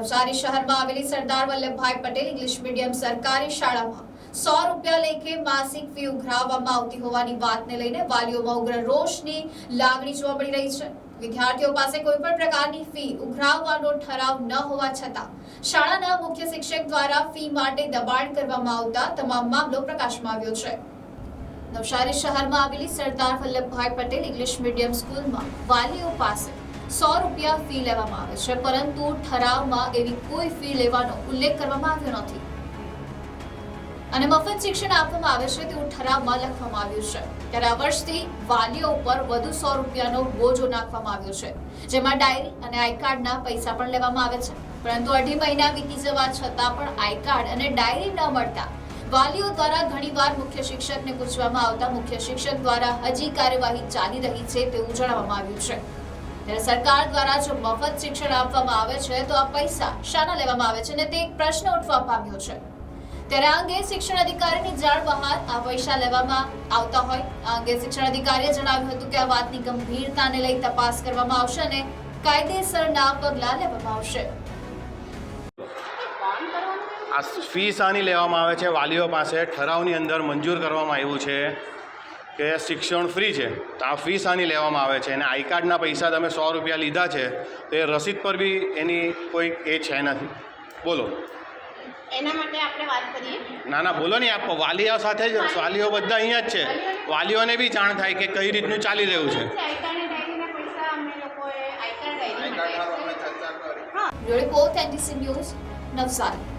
નવસારી શહેરમાં આવેલી Sardar Vallabhbhai Patel English medium સરકારી શાળામાં સો રૂપિયા લેખે માસિક ફી ઉઘરાવવામાં આવતી હોવાની વાતને લઈને વાલીઓમાં ઉગ્ર રોષની લાગણી જોવા મળી રહી છે. વિદ્યાર્થીઓ પાસે કોઈ પણ પ્રકારની ફી ઉઘરાવવાનો ઠરાવ ન હોવા છતાં શાળાના મુખ્ય શિક્ષક દ્વારા ફી માટે દબાણ કરવામાં આવતા તમામ મામલો પ્રકાશમાં આવ્યો છે. નવસારી શહેરમાં આવેલી સરદાર વલ્લભભાઈ પટેલ ઇંગ્લિશ મીડિયમ સ્કૂલમાં વાલીઓ પાસે સો રૂપિયા ફી લેવામાં આવે છે, પરંતુ ઠરાવમાં એવી કોઈ ફી લેવાનો ઉલ્લેખ કરવામાં આવ્યો નથી. અને મફત શિક્ષણ આપવામાં આવે છે તેવું ઠરાવમાં લખવામાં આવ્યું છે. ત્યારે આ વર્ષથી વાલીઓ ઉપર વધુ સો રૂપિયાનો બોજો નાખવામાં આવ્યો છે. જેમાં ડાયરી અને આઈ કાર્ડના પૈસા પણ લેવામાં આવે છે. પરંતુ અઢી મહિના વીતી જવા છતાં પણ આઈ કાર્ડ અને ડાયરી ન મળતા વાલીઓ દ્વારા ઘણીવાર મુખ્ય શિક્ષકને પૂછવામાં આવતા મુખ્ય શિક્ષક દ્વારા હજી કાર્યવાહી ચાલી રહી છે તેવું જણાવવામાં આવ્યું છે. ત્યારે સરકાર દ્વારા જો મફત શિક્ષણ આપવામાં આવે છે, તો આ પૈસા શાના લેવામાં આવે છે અને તે એક પ્રશ્ન ઉઠવા પામ્યો છે. ત્યારે આ અંગે શિક્ષણ અધિકારીની જાણ બહાર આ પૈસા લેવામાં આવતા હોય. આ અંગે શિક્ષણ અધિકારીએ જણાવ્યું હતું કે આ વાતની ગંભીરતાને લઈ તપાસ કરવામાં આવશે અને કાયદેસરના પગલાં લેવામાં આવશે. આ ફી શાની લેવામાં આવે છે, વાલીઓ પાસે ઠરાવની અંદર મંજૂર કરવામાં આવ્યું છે. કે શિક્ષણ ફ્રી છે તો આ ફી આની લેવામાં આવે છે? અને આઈ કાર્ડના પૈસા તમે સો રૂપિયા લીધા છે તો એ રસીદ પર બી એની કોઈ એ છે નથી. બોલો. એના માટે આપણે વાત કરીએ. ના ના બોલો નહીં આપ વાલીઓ સાથે જ વાલીઓ બધા અહીંયા જ છે. વાલીઓને બી જાણ થાય કે કઈ રીતનું ચાલી રહ્યું છે. જોડે કાર્ડ અને ડાયરીના પૈસા અમે લોકોએ આઈ કાર્ડ ડાયરી માટે bureau report NTC news Navsari.